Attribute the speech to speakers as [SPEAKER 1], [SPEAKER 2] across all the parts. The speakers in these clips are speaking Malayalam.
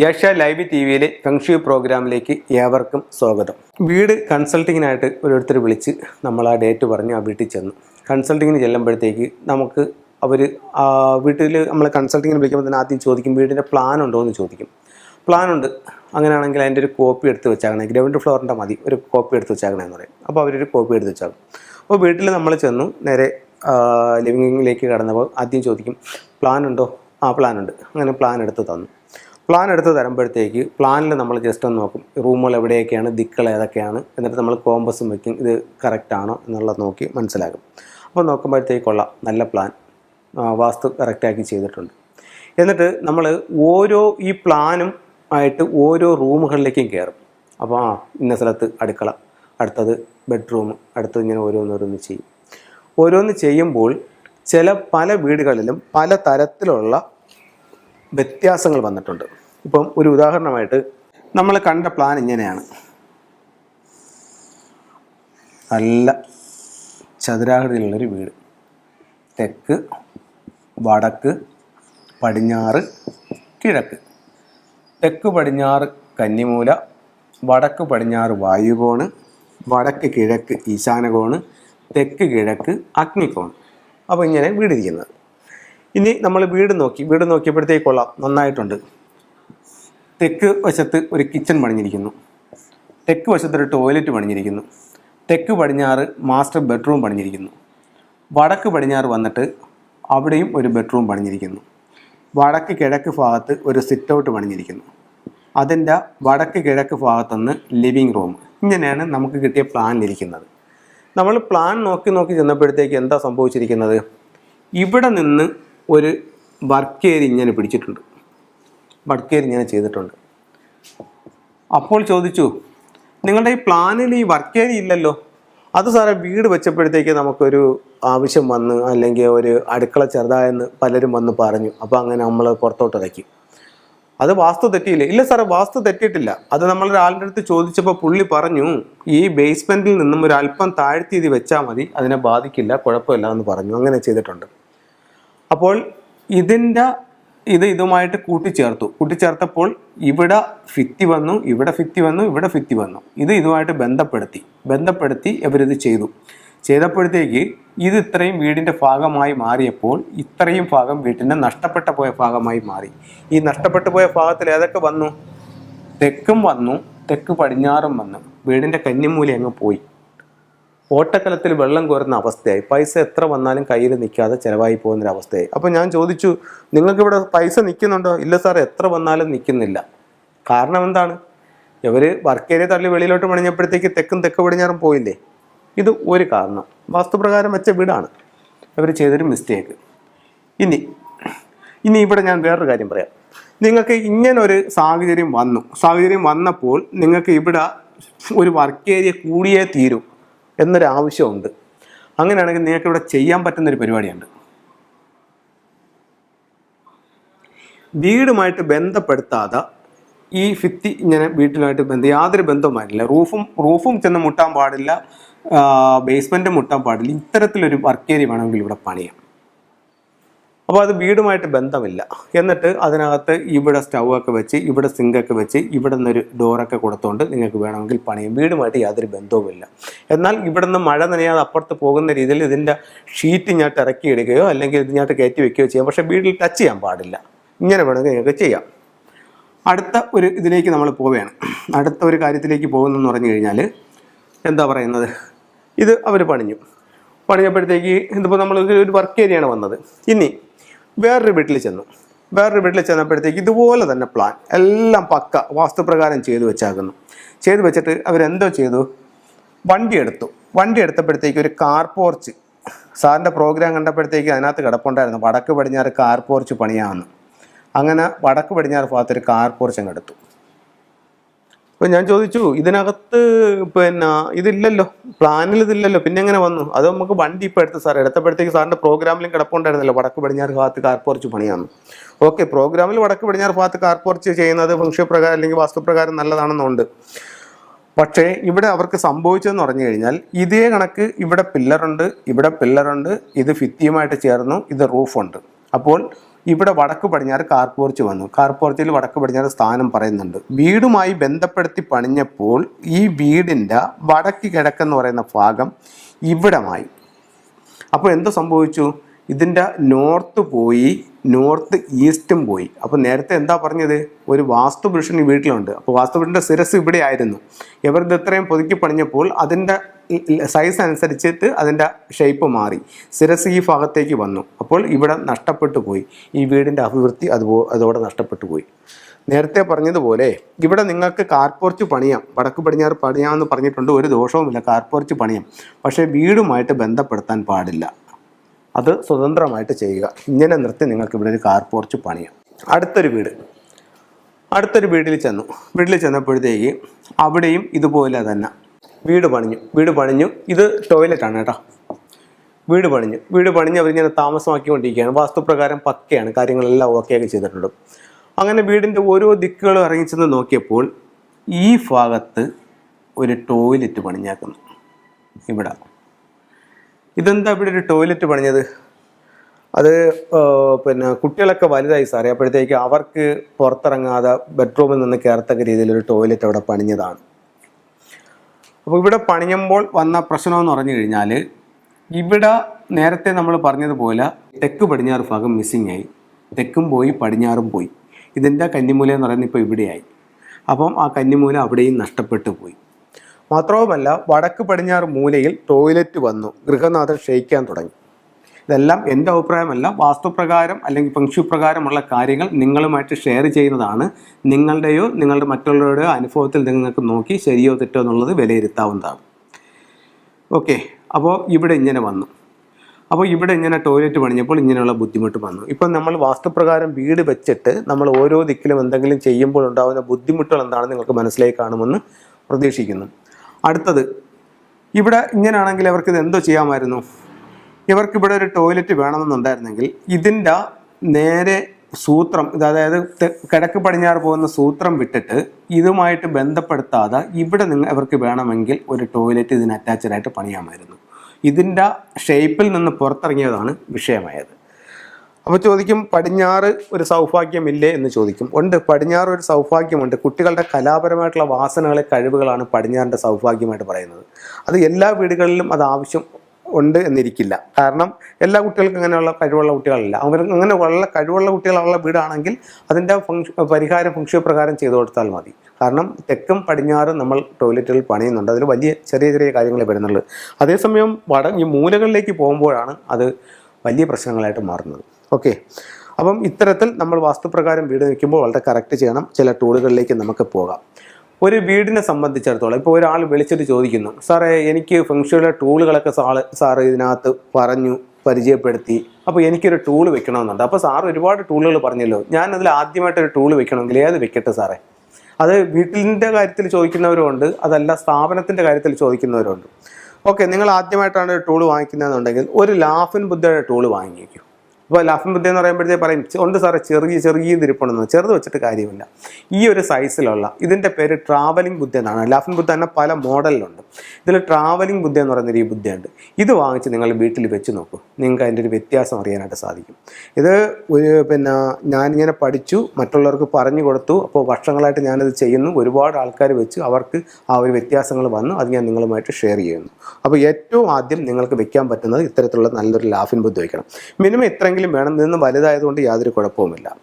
[SPEAKER 1] ഏഷ്യ ലൈവ് ടി വിയിലെ ഫെങ്ഷു പ്രോഗ്രാമിലേക്ക് ഏവർക്കും സ്വാഗതം. വീട് കൺസൾട്ടിങ്ങിനായിട്ട് ഓരോരുത്തർ വിളിച്ച് നമ്മൾ ആ ഡേറ്റ് പറഞ്ഞ് ആ വീട്ടിൽ ചെന്നു. കൺസൾട്ടിങ്ങിന് ചെല്ലുമ്പോഴത്തേക്ക് നമുക്ക് അവർ വീട്ടിൽ നമ്മൾ കൺസൾട്ടിങ്ങിന് വിളിക്കുമ്പോൾ തന്നെ ആദ്യം ചോദിക്കും വീടിന്റെ പ്ലാൻ ഉണ്ടോ? എന്ന് ചോദിക്കും. പ്ലാൻ ഉണ്ട്. അങ്ങനെയാണെങ്കിൽ അതിന്റെ ഒരു കോപ്പി എടുത്ത് വെച്ചാകണേ ഗ്രൗണ്ട് ഫ്ലോറിന്റെ മതി. ഒരു കോപ്പി എടുത്ത് വെച്ചാകണേ എന്ന് പറയും. അപ്പോൾ അവരൊരു കോപ്പി എടുത്ത് വെച്ചാകും അപ്പോൾ വീട്ടിൽ നമ്മൾ ചെന്നു. നേരെ ലിവിങ്ങിലേക്ക് കടന്നപ്പോൾ ആദ്യം ചോദിക്കും പ്ലാൻ ഉണ്ടോ? ആ പ്ലാൻ ഉണ്ട്. അങ്ങനെ പ്ലാൻ എടുത്ത് തന്നു. പ്ലാൻ എടുത്ത് തരുമ്പോഴത്തേക്ക് പ്ലാനിൽ നമ്മൾ ജസ്റ്റ് ഒന്ന് നോക്കും. റൂമുകൾ എവിടെയൊക്കെയാണ്? ദിക്കുകൾ ഏതൊക്കെയാണ്? എന്നിട്ട് നമ്മൾ കോമ്പസും വയ്ക്കും ഇത് കറക്റ്റ് ആണോ എന്നുള്ളത് നോക്കി മനസ്സിലാകും അപ്പോൾ നോക്കുമ്പോഴത്തേക്കുള്ള കൊള്ളാം. നല്ല പ്ലാൻ വാസ്തു കറക്റ്റാക്കി ചെയ്തിട്ടുണ്ട്. എന്നിട്ട് നമ്മൾ ഓരോ ഈ പ്ലാനും ആയിട്ട് ഓരോ റൂമുകളിലേക്കും കയറും അപ്പോൾ ആ ഇന്ന സ്ഥലത്ത് അടുക്കള അടുത്തത് ബെഡ്റൂം അടുത്തത് ഇങ്ങനെ ഓരോന്നോരോന്ന് ചെയ്യും. ഓരോന്ന് ചെയ്യുമ്പോൾ ചില പല വീടുകളിലും പല തരത്തിലുള്ള വ്യത്യാസങ്ങൾ വന്നിട്ടുണ്ട്. ഇപ്പം ഒരു ഉദാഹരണമായിട്ട് നമ്മൾ കണ്ട പ്ലാൻ ഇങ്ങനെയാണ്. നല്ല ചതുരാകൃതിയിലുള്ളൊരു വീട്. തെക്ക് വടക്ക് പടിഞ്ഞാറ് കിഴക്ക്. തെക്ക് പടിഞ്ഞാറ് കന്നിമൂല വടക്ക് പടിഞ്ഞാറ് വായുകോണ് വടക്ക് കിഴക്ക് ഈശാനകോണ് തെക്ക് കിഴക്ക് അഗ്നികോണ് അപ്പോൾ ഇങ്ങനെ വീടിരിക്കുന്നത്. ഇനി നമ്മൾ വീട് നോക്കി. വീട് നോക്കിയപ്പോഴത്തേക്ക് കൊള്ളാം. നന്നായിട്ടുണ്ട്. തെക്ക് വശത്ത് ഒരു കിച്ചൺ പണിഞ്ഞിരിക്കുന്നു. തെക്ക് വശത്ത് ഒരു ടോയ്ലറ്റ് പണിഞ്ഞിരിക്കുന്നു. തെക്ക് പടിഞ്ഞാറ് മാസ്റ്റർ ബെഡ്റൂം പണിഞ്ഞിരിക്കുന്നു. വടക്ക് പടിഞ്ഞാറ് വന്നിട്ട് അവിടെയും ഒരു ബെഡ്റൂം പണിഞ്ഞിരിക്കുന്നു. വടക്ക് കിഴക്ക് ഭാഗത്ത് ഒരു സിറ്റ് ഔട്ട് പണിഞ്ഞിരിക്കുന്നു. അതിന്റെ വടക്ക് കിഴക്ക് ഭാഗത്തുനിന്ന് ലിവിങ് റൂം ഇങ്ങനെയാണ് നമുക്ക് കിട്ടിയ പ്ലാനിലിരിക്കുന്നത് നമ്മൾ പ്ലാൻ നോക്കി നോക്കി ചെന്നപ്പോഴത്തേക്ക് എന്താ സംഭവിച്ചിരിക്കുന്നത്? ഇവിടെ നിന്ന് ഒരു വർക്ക് ഏരി ഇങ്ങനെ പിടിച്ചിട്ടുണ്ട്. വർക്ക് ഏരി ഇങ്ങനെ ചെയ്തിട്ടുണ്ട്. അപ്പോൾ ചോദിച്ചു നിങ്ങളുടെ ഈ പ്ലാനിൽ ഈ വർക്ക് ഏരി ഇല്ലല്ലോ? അത് സാറേ വീട് വെച്ചപ്പോഴത്തേക്ക് നമുക്കൊരു ആവശ്യം വന്ന് അല്ലെങ്കിൽ ഒരു അടുക്കള ചെറുതായെന്ന് പലരും വന്ന് പറഞ്ഞു. അപ്പോൾ അങ്ങനെ നമ്മൾ പുറത്തോട്ട് ഇറക്കി അത് വാസ്തു തെറ്റിയില്ല? ഇല്ല സാറേ വാസ്തു തെറ്റിയിട്ടില്ല. അത് നമ്മൾ ഒരാളുടെ അടുത്ത് ചോദിച്ചപ്പോൾ പുള്ളി പറഞ്ഞു ഈ ബേസ്മെന്റിൽ നിന്നും ഒരു അല്പം താഴ്ത്തി ഇത് വെച്ചാൽ മതി. അതിനെ ബാധിക്കില്ല കുഴപ്പമില്ല എന്ന് പറഞ്ഞു. അങ്ങനെ ചെയ്തിട്ടുണ്ട്. അപ്പോൾ ഇതിന്റെ ഇത് ഇതുമായിട്ട് കൂട്ടിച്ചേർത്തു. കൂട്ടിച്ചേർത്തപ്പോൾ ഇവിടെ ഫിത്തി വന്നു ഇവിടെ ഫിത്തി വന്നു ഇവിടെ ഫിത്തി വന്നു. ഇത് ഇതുമായിട്ട് ബന്ധപ്പെടുത്തി. ബന്ധപ്പെടുത്തി ഇവരിത് ചെയ്തു. ചെയ്തപ്പോഴത്തേക്ക് ഇത് ഇത്രയും വീടിന്റെ ഭാഗമായി മാറിയപ്പോൾ ഇത്രയും ഭാഗം വീട്ടിന്റെ നഷ്ടപ്പെട്ട പോയ ഭാഗമായി മാറി. ഈ നഷ്ടപ്പെട്ടു പോയ ഭാഗത്തിൽ ഏതൊക്കെ വന്നു? തെക്കും വന്നു തെക്ക് പടിഞ്ഞാറും വന്നു. വീടിന്റെ കന്നിമൂല അങ്ങ് പോയി. ഓട്ടക്കലത്തിൽ വെള്ളം കോരുന്ന അവസ്ഥയായി. പൈസ എത്ര വന്നാലും കയ്യിൽ നിൽക്കാതെ ചിലവായി പോകുന്നൊരു അവസ്ഥയായി അപ്പോൾ ഞാൻ ചോദിച്ചു നിങ്ങൾക്ക് ഇവിടെ പൈസ നിൽക്കുന്നുണ്ടോ? ഇല്ല സാർ എത്ര വന്നാലും നിൽക്കുന്നില്ല. കാരണം എന്താണ്? ഇവർ വർക്ക് ഏരിയ തള്ളി വെളിയിലോട്ട് പണിഞ്ഞപ്പോഴത്തേക്ക് തെക്കും തെക്ക് പടിഞ്ഞാറും പോയില്ലേ? ഇത് ഒരു കാരണം. വാസ്തുപ്രകാരം വെച്ച വീടാണ്. അവർ ചെയ്തൊരു മിസ്റ്റേക്ക് ഇനി ഇനി ഇവിടെ ഞാൻ വേറൊരു കാര്യം പറയാം. നിങ്ങൾക്ക് ഇങ്ങനൊരു സാഹചര്യം വന്നു. സാഹചര്യം വന്നപ്പോൾ നിങ്ങൾക്ക് ഇവിടെ ഒരു വർക്ക് ഏരിയ കൂടിയേ തീരും. എന്നൊരു ആവശ്യമുണ്ട് അങ്ങനെയാണെങ്കിൽ നിങ്ങൾക്ക് ഇവിടെ ചെയ്യാൻ പറ്റുന്നൊരു പരിപാടിയുണ്ട്. വീടുമായിട്ട് ബന്ധപ്പെടുത്താതെ ഈ ഫിത്തി ഇങ്ങനെ വീട്ടിലുമായിട്ട് ബന്ധം യാതൊരു ബന്ധവും പാടില്ല റൂഫും റൂഫും ചെന്ന് മുട്ടാൻ പാടില്ല ബേസ്മെന്റും മുട്ടാൻ പാടില്ല. ഇത്തരത്തിലൊരു വർക്ക് ഏരിയ വേണമെങ്കിൽ ഇവിടെ പണിയാം. അപ്പോൾ അത് വീടുമായിട്ട് ബന്ധമില്ല. എന്നിട്ട് അതിനകത്ത് ഇവിടെ സ്റ്റൗവൊക്കെ വെച്ച് ഇവിടെ സിങ്കൊക്കെ വെച്ച് ഇവിടെ നിന്നൊരു ഡോറൊക്കെ കൊടുത്തുകൊണ്ട് നിങ്ങൾക്ക് വേണമെങ്കിൽ പണിയും. വീടുമായിട്ട് യാതൊരു ബന്ധവുമില്ല എന്നാൽ ഇവിടെ നിന്ന് മഴ നനയാതെ അപ്പുറത്ത് പോകുന്ന രീതിയിൽ ഇതിന്റെ ഷീറ്റ് ഞാൻ ഇറക്കി ഇടുകയോ അല്ലെങ്കിൽ ഇതിങ്ങോട്ട് കയറ്റി വെക്കുകയോ ചെയ്യാം. പക്ഷേ വീട്ടിൽ ടച്ച് ചെയ്യാൻ പാടില്ല. ഇങ്ങനെ വേണമെങ്കിൽ നിങ്ങൾക്ക് ചെയ്യാം. അടുത്ത ഒരു ഇതിലേക്ക് നമ്മൾ പോവുകയാണ്. അടുത്ത ഒരു കാര്യത്തിലേക്ക് പോകുന്നെന്ന് പറഞ്ഞു കഴിഞ്ഞാൽ എന്താ പറയുന്നത്? ഇത് അവർ പണിഞ്ഞു. പണിഞ്ഞപ്പോഴത്തേക്ക് ഇതിപ്പോൾ നമ്മൾ ഒരു വർക്ക് ഏരിയയാണ് വന്നത്. ഇനി വേറൊരു വീട്ടിൽ ചെന്നു. വേറൊരു വീട്ടിൽ ചെന്നപ്പോഴത്തേക്ക് ഇതുപോലെ തന്നെ പ്ലാൻ എല്ലാം പക്ക വാസ്തുപ്രകാരം ചെയ്തു വെച്ചാകുന്നു ചെയ്തു വെച്ചിട്ട് അവരെന്തോ ചെയ്തു? വണ്ടി എടുത്തു. വണ്ടി എടുത്തപ്പോഴത്തേക്ക് ഒരു കാർ പോർച്ച് സാറിന്റെ പ്രോഗ്രാം കണ്ടപ്പോഴത്തേക്ക് അതിനകത്ത് കിടപ്പുണ്ടായിരുന്നു. വടക്ക് പടിഞ്ഞാറ് കാർ പോർച്ച് പണിയാമെന്ന് അങ്ങനെ വടക്ക് പടിഞ്ഞാറ് ഭാഗത്തൊരു കാർ പോർച്ച് അങ്ങ് എടുത്തു. അപ്പോൾ ഞാൻ ചോദിച്ചു ഇതിനകത്ത് പിന്നെ ഇതില്ലല്ലോ പ്ലാനിൽ ഇതില്ലല്ലോ പിന്നെ എങ്ങനെ വന്നു? അത് നമുക്ക് വണ്ടി ഇപ്പോൾ എടുത്ത് സാർ എടുത്തപ്പോഴത്തേക്ക് സാറിന്റെ പ്രോഗ്രാമിലും കിടപ്പുണ്ടായിരുന്നല്ലോ വടക്ക് പടിഞ്ഞാറ് ഭാഗത്ത് കാർപ്പുറച്ച് പണിയാണ് ഓക്കെ പ്രോഗ്രാമിൽ വടക്ക് പടിഞ്ഞാറ് ഭാഗത്ത് കാർപ്പുറച്ച് ചെയ്യുന്നത് ഫംഗ്ഷൻ പ്രകാരം അല്ലെങ്കിൽ വാസ്തുപ്രകാരം നല്ലതാണെന്നുണ്ട്. പക്ഷേ ഇവിടെ അവർക്ക് സംഭവിച്ചതെന്ന് പറഞ്ഞു കഴിഞ്ഞാൽ ഇതേ കണക്ക് ഇവിടെ പില്ലറുണ്ട് ഇവിടെ പില്ലറുണ്ട് ഇത് ഭിത്തിയുമായിട്ട് ചേർന്നു ഇത് റൂഫുണ്ട് അപ്പോൾ ഇവിടെ വടക്ക് പടിഞ്ഞാറ് കാർപോർച്ച് വന്നു. കാർപോർച്ചിൽ വടക്ക് പടിഞ്ഞാറ് സ്ഥാനം പറയുന്നുണ്ട്. വീടുമായി ബന്ധപ്പെടുത്തി പണിഞ്ഞപ്പോൾ ഈ വീടിന്റെ വടക്ക് കിഴക്കെന്ന് പറയുന്ന ഭാഗം ഇവിടമായി. അപ്പോൾ എന്ത് സംഭവിച്ചു? ഇതിന്റെ നോർത്ത് പോയി നോർത്ത് ഈസ്റ്റും പോയി. അപ്പോൾ നേരത്തെ എന്താ പറഞ്ഞത്? ഒരു വാസ്തുപുരുഷൻ ഈ വീട്ടിലുണ്ട്. അപ്പോൾ വാസ്തുപുരുഷന്റെ ശിരസ് ഇവിടെ ആയിരുന്നു. ഇവർ ഇത് ഇത്രയും പുതുക്കി പണിഞ്ഞപ്പോൾ അതിന്റെ സൈസ് അനുസരിച്ചിട്ട് അതിന്റെ ഷേപ്പ് മാറി. ശിരസ് ഈ ഭാഗത്തേക്ക് വന്നു. അപ്പോൾ ഇവിടെ നഷ്ടപ്പെട്ടു പോയി. ഈ വീടിന്റെ അഭിവൃദ്ധി അതുപോ അതോടെ നഷ്ടപ്പെട്ടു പോയി. നേരത്തെ പറഞ്ഞതുപോലെ ഇവിടെ നിങ്ങൾക്ക് കാർപോർച്ച് പണിയാം. വടക്ക് പടിഞ്ഞാറ് പണിയാമെന്ന് പറഞ്ഞിട്ടുണ്ട്. ഒരു ദോഷവുമില്ല. കാർപോർച്ച് പണിയാം. പക്ഷേ വീടുമായിട്ട് ബന്ധപ്പെടുത്താൻ പാടില്ല. അത് സ്വതന്ത്രമായിട്ട് ചെയ്യുക. ഇങ്ങനെ നിർത്തി നിങ്ങൾക്ക് ഇവിടെ ഒരു കാർപ്പോർച്ച് പണിയാം. അടുത്തൊരു വീട്. അടുത്തൊരു വീട്ടിൽ ചെന്നു. വീട്ടിൽ ചെന്നപ്പോഴത്തേക്ക് അവിടെയും ഇതുപോലെ തന്നെ വീട് പണിഞ്ഞു. വീട് പണിഞ്ഞു. ഇത് ടോയ്ലറ്റാണ് കേട്ടോ. വീട് പണിഞ്ഞു. വീട് പണിഞ്ഞ് അവരിങ്ങനെ താമസമാക്കിക്കൊണ്ടിരിക്കുകയാണ്. വാസ്തുപ്രകാരം പക്കയാണ്. കാര്യങ്ങളെല്ലാം ഓക്കെ ഒക്കെ ചെയ്തിട്ടുണ്ട്. അങ്ങനെ വീടിന്റെ ഓരോ ദിക്കുകളും ഇറങ്ങി ചെന്ന് നോക്കിയപ്പോൾ ഈ ഭാഗത്ത് ഒരു ടോയ്ലറ്റ് പണിഞ്ഞാക്കുന്നു. ഇവിടെ. ഇതെന്താ ഇവിടെ ഒരു ടോയ്ലറ്റ് പണിഞ്ഞത്? അത് പിന്നെ കുട്ടികളൊക്കെ വലുതായി സാറേ. അപ്പോഴത്തേക്ക് അവർക്ക് പുറത്തിറങ്ങാതെ ബെഡ്റൂമിൽ നിന്ന് കയറത്തക്ക രീതിയിൽ ഒരു ടോയ്ലറ്റ് അവിടെ പണിഞ്ഞതാണ്. അപ്പോൾ ഇവിടെ പണിയുമ്പോൾ വന്ന പ്രശ്നമെന്ന് പറഞ്ഞു കഴിഞ്ഞാൽ ഇവിടെ നേരത്തെ നമ്മൾ പറഞ്ഞതുപോലെ തെക്ക് പടിഞ്ഞാറ് ഭാഗം മിസ്സിങ് ആയി. തെക്കും പോയി പടിഞ്ഞാറും പോയി. ഇതിന്റെ കന്നിമൂല എന്ന് പറയുന്നത് ഇപ്പോൾ ഇവിടെയായി. അപ്പം ആ കന്നിമൂല അവിടെയും നഷ്ടപ്പെട്ടു പോയി. മാത്രവുമല്ല വടക്ക് പടിഞ്ഞാറ് മൂലയിൽ ടോയ്ലറ്റ് വന്നു. ഗൃഹനാഥൻ ക്ഷയിക്കാൻ തുടങ്ങി. ഇതെല്ലാം എന്റെ അഭിപ്രായമല്ല വാസ്തുപ്രകാരം അല്ലെങ്കിൽ ഫംഗ്ഷു പ്രകാരമുള്ള കാര്യങ്ങൾ നിങ്ങളുമായിട്ട് ഷെയർ ചെയ്യുന്നതാണ്. നിങ്ങളുടെയോ നിങ്ങളുടെ മറ്റുള്ളവരുടെയോ അനുഭവത്തിൽ നിങ്ങൾക്ക് നോക്കി ശരിയോ തെറ്റോ എന്നുള്ളത് വിലയിരുത്താവുന്നതാണ്. ഓക്കെ അപ്പോൾ ഇവിടെ ഇങ്ങനെ വന്നു. അപ്പോൾ ഇവിടെ ഇങ്ങനെ ടോയ്ലറ്റ് പണിഞ്ഞപ്പോൾ ഇങ്ങനെയുള്ള ബുദ്ധിമുട്ട് വന്നു. ഇപ്പം നമ്മൾ വാസ്തുപ്രകാരം വീട് വെച്ചിട്ട് നമ്മൾ ഓരോ ദിക്കിലും എന്തെങ്കിലും ചെയ്യുമ്പോൾ ഉണ്ടാകുന്ന ബുദ്ധിമുട്ടുകൾ എന്താണെന്ന് നിങ്ങൾക്ക് മനസ്സിലായി കാണുമെന്ന് പ്രതീക്ഷിക്കുന്നു. അടുത്തത് ഇവിടെ ഇങ്ങനെയാണെങ്കിൽ അവർക്ക് ഇത് എന്തോ ചെയ്യാമായിരുന്നു? ഇവർക്ക് ഇവിടെ ഒരു ടോയ്ലറ്റ് വേണമെന്നുണ്ടായിരുന്നെങ്കിൽ ഇതിന്റെ നേരെ സൂത്രം അതായത് കിഴക്ക് പടിഞ്ഞാറ് പോകുന്ന സൂത്രം വിട്ടിട്ട് ഇതുമായിട്ട് ബന്ധപ്പെടുത്താതെ ഇവിടെ നിങ്ങൾ ഇവർക്ക് വേണമെങ്കിൽ ഒരു ടോയ്ലറ്റ് ഇതിന് അറ്റാച്ച്ഡ് ആയിട്ട് പണിയാമായിരുന്നു. ഇതിന്റെ ഷേപ്പിൽ നിന്ന് പുറത്തിറങ്ങിയതാണ് വിഷയമായത്. അപ്പോൾ ചോദിക്കും പടിഞ്ഞാറ് ഒരു സൗഭാഗ്യമില്ലേ എന്ന് ചോദിക്കും. ഉണ്ട് പടിഞ്ഞാറ് ഒരു സൗഭാഗ്യമുണ്ട്. കുട്ടികളുടെ കലാപരമായിട്ടുള്ള വാസനകളെ കഴിവുകളാണ് പടിഞ്ഞാറിന്റെ സൗഭാഗ്യമായിട്ട് പറയുന്നത്. അത് എല്ലാ വീടുകളിലും അത് ആവശ്യം ഉണ്ട് എന്നിരിക്കില്ല. കാരണം എല്ലാ കുട്ടികൾക്കും അങ്ങനെയുള്ള കഴിവുള്ള കുട്ടികളല്ല. അവർ അങ്ങനെ ഉള്ള കഴിവുള്ള കുട്ടികളുള്ള വീടാണെങ്കിൽ അതിന്റെ ഫംഗ്ഷൻ പരിഹാരം ഫംഗ്ഷൻ പ്രകാരം ചെയ്തു കൊടുത്താൽ മതി. കാരണം തെക്കും പടിഞ്ഞാറും നമ്മൾ ടോയ്ലറ്റുകൾ പണിയുന്നുണ്ട്. അതിൽ വലിയ ചെറിയ ചെറിയ കാര്യങ്ങളെ വരുന്നുള്ളൂ അതേസമയം വട ഈ മൂലകളിലേക്ക് പോകുമ്പോഴാണ് അത് വലിയ പ്രശ്നങ്ങളായിട്ട് മാറുന്നത്. ഓക്കെ. അപ്പം ഇത്തരത്തിൽ നമ്മൾ വാസ്തുപ്രകാരം വീട് നിൽക്കുമ്പോൾ വളരെ കറക്റ്റ് ചെയ്യണം. ചില ടൂളുകളിലേക്ക് നമുക്ക് പോകാം. ഒരു വീടിനെ സംബന്ധിച്ചിടത്തോളം ഇപ്പോൾ ഒരാൾ വിളിച്ചിട്ട് ചോദിക്കുന്നു സാറേ എനിക്ക് ഫംഗ്ഷനിലെ ടൂളുകളൊക്കെ സാൾ സാറ് ഇതിനകത്ത് പറഞ്ഞു പരിചയപ്പെടുത്തി അപ്പോൾ എനിക്കൊരു ടൂൾ വെക്കണമെന്നുണ്ട്. അപ്പോൾ സാർ ഒരുപാട് ടൂളുകൾ പറഞ്ഞല്ലോ ഞാൻ അതിൽ ആദ്യമായിട്ടൊരു ടൂൾ വെക്കണമെങ്കിൽ ഏത് വെക്കട്ടെ സാറേ? അത് വീട്ടിന്റെ കാര്യത്തിൽ ചോദിക്കുന്നവരുണ്ട് അതല്ല സ്ഥാപനത്തിന്റെ കാര്യത്തിൽ ചോദിക്കുന്നവരുണ്ട്. ഓക്കെ നിങ്ങൾ ആദ്യമായിട്ടാണ് ഒരു ടൂൾ വാങ്ങിക്കുന്നതെന്നുണ്ടെങ്കിൽ ഒരു ലാഫിൻ ബുദ്ധയുടെ ടൂൾ വാങ്ങിക്കും ഇപ്പോൾ ലാഫിൻ ബുദ്ധി എന്ന് പറയുമ്പോഴത്തേക്ക് പറയും "ചെ- ഉണ്ട് സാറേ ചെറിയ ചെറിയ തിരിപ്പുണ്ടെന്ന് ചെറുത് വെച്ചിട്ട് കാര്യമില്ല. ഈ ഒരു സൈസിലുള്ള ഇതിന്റെ പേര് ട്രാവലിംഗ് ബുദ്ധി എന്നാണ്. ലാഫിൻ ബുദ്ധ തന്നെ പല മോഡലിലുണ്ട് ഇതിൽ ട്രാവലിംഗ് ബുദ്ധ എന്ന് പറയുന്ന ഒരു ബുദ്ധയുണ്ട്. ഇത് വാങ്ങിച്ച് നിങ്ങൾ വീട്ടിൽ വെച്ച് നോക്കൂ. നിങ്ങൾക്ക് അതിന്റെ ഒരു വ്യത്യാസം അറിയാനായിട്ട് സാധിക്കും. ഇത് ഒരു പിന്നെ ഞാനിങ്ങനെ പഠിച്ചു മറ്റുള്ളവർക്ക് പറഞ്ഞു കൊടുത്തു അപ്പോൾ വർഷങ്ങളായിട്ട് ഞാനത് ചെയ്യുന്നു. ഒരുപാട് ആൾക്കാർ വെച്ച് അവർക്ക് ആ ഒരു വ്യത്യാസങ്ങൾ വന്നു. അത് ഞാൻ നിങ്ങളുമായിട്ട് ഷെയർ ചെയ്യുന്നു. അപ്പോൾ ഏറ്റവും ആദ്യം നിങ്ങൾക്ക് വെക്കാൻ പറ്റുന്നത് ഇത്തരത്തിലുള്ള നല്ലൊരു ലാഫിൻ ബുദ്ധി വയ്ക്കണം മിനിമം ഇത്രയെങ്കിലും വേണം. നിന്ന് വലുതായതുകൊണ്ട് യാതൊരു കുഴപ്പവുമില്ല.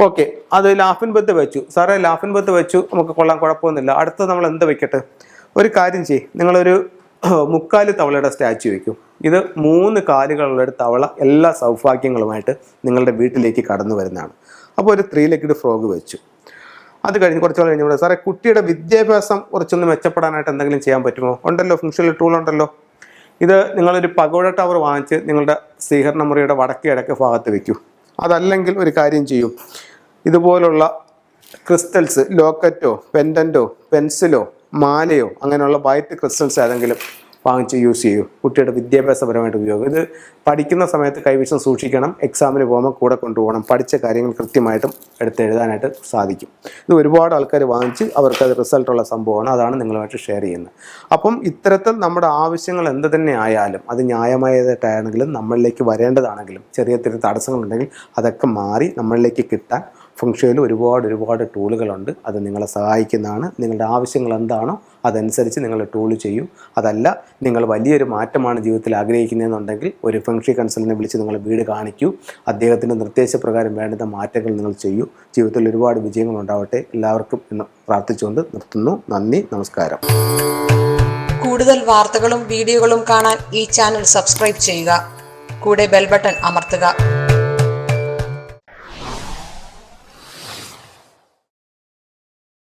[SPEAKER 1] ഓക്കെ. അത് ലാഫിൻ ബത്ത് വെച്ചു. സാറേ ലാഫിൻ ബത്ത് വെച്ചു. നമുക്ക് കൊള്ളാൻ കുഴപ്പമൊന്നുമില്ല. അടുത്ത നമ്മൾ എന്ത് വെക്കട്ടെ? ഒരു കാര്യം ചെയ്യ്. നിങ്ങളൊരു മുക്കാൽ തവളയുടെ സ്റ്റാച്ചു വയ്ക്കും ഇത് മൂന്ന് കാലുകളുള്ള ഒരു തവള എല്ലാ സൗഭാഗ്യങ്ങളുമായിട്ട് നിങ്ങളുടെ വീട്ടിലേക്ക് കടന്നു വരുന്നതാണ്. അപ്പോൾ ഒരു ത്രീ ലെഗ്ഡ് ഫ്രോഗ് വെച്ചു. അത് കഴിഞ്ഞ് കുറച്ച് നാൾ കഴിഞ്ഞപ്പോൾ സാറേ കുട്ടിയുടെ വിദ്യാഭ്യാസം കുറച്ചൊന്ന് മെച്ചപ്പെടാനായിട്ട് എന്തെങ്കിലും ചെയ്യാൻ പറ്റുമോ? ഉണ്ടല്ലോ ഫംഗ്ഷണൽ ടൂൾ ഉണ്ടല്ലോ. ഇത് നിങ്ങളൊരു പഗോഡ ടവർ വാങ്ങിച്ച് നിങ്ങളുടെ സ്വീകരണ മുറിയുടെ വടക്കേ ഭാഗത്ത് വയ്ക്കും അതല്ലെങ്കിൽ ഒരു കാര്യം ചെയ്യും. ഇതുപോലുള്ള ക്രിസ്റ്റൽസ് ലോക്കറ്റോ പെൻഡന്റോ പെൻസിലോ മാലയോ അങ്ങനെയുള്ള വൈറ്റ് ക്രിസ്റ്റൽസ് ഏതെങ്കിലും വാങ്ങിച്ച് യൂസ് ചെയ്യൂ. കുട്ടിയുടെ വിദ്യാഭ്യാസപരമായിട്ട് ഉപയോഗം. ഇത് പഠിക്കുന്ന സമയത്ത് കൈവശം സൂക്ഷിക്കണം. എക്സാമിന് പോകുമ്പോൾ കൂടെ കൊണ്ടുപോകണം. പഠിച്ച കാര്യങ്ങൾ കൃത്യമായിട്ടും എടുത്ത് എഴുതാനായിട്ട് സാധിക്കും. ഇത് ഒരുപാട് ആൾക്കാർ വാങ്ങിച്ച് അവർക്ക് അത് റിസൾട്ടുള്ള സംഭവമാണ്. അതാണ് നിങ്ങളുമായിട്ട് ഷെയർ ചെയ്യുന്നത്. അപ്പം ഇത്തരത്തിൽ നമ്മുടെ ആവശ്യങ്ങൾ എന്ത് തന്നെ ആയാലും അത് ന്യായമായതായിട്ടാണെങ്കിലും നമ്മളിലേക്ക് വരേണ്ടതാണെങ്കിലും ചെറിയ ചെറിയ തടസ്സങ്ങളുണ്ടെങ്കിൽ അതൊക്കെ മാറി നമ്മളിലേക്ക് കിട്ടാൻ ഫംഗ്ഷനിൽ ഒരുപാട് ഒരുപാട് ടൂളുകളുണ്ട്. അത് നിങ്ങളെ സഹായിക്കുന്നതാണ്. നിങ്ങളുടെ ആവശ്യങ്ങൾ എന്താണോ അതനുസരിച്ച് നിങ്ങൾ ടൂൾ ചെയ്യൂ. അതല്ല നിങ്ങൾ വലിയൊരു മാറ്റമാണ് ജീവിതത്തിൽ ആഗ്രഹിക്കുന്നതെന്നുണ്ടെങ്കിൽ ഒരു ഫംഗ്ഷി കൺസൾട്ടിനെ വിളിച്ച് നിങ്ങൾ വീട് കാണിക്കൂ. അദ്ദേഹത്തിന്റെ നിർദ്ദേശപ്രകാരം വേണ്ടുന്ന മാറ്റങ്ങൾ നിങ്ങൾ ചെയ്യൂ. ജീവിതത്തിൽ ഒരുപാട് വിജയങ്ങൾ ഉണ്ടാവട്ടെ. എല്ലാവർക്കും എന്ന് പ്രാർത്ഥിച്ചുകൊണ്ട് നിർത്തുന്നു. നന്ദി നമസ്കാരം.
[SPEAKER 2] കൂടുതൽ വാർത്തകളും വീഡിയോകളും കാണാൻ ഈ ചാനൽ സബ്സ്ക്രൈബ് ചെയ്യുക. കൂടെ ബെൽബട്ടൺ അമർത്തുക.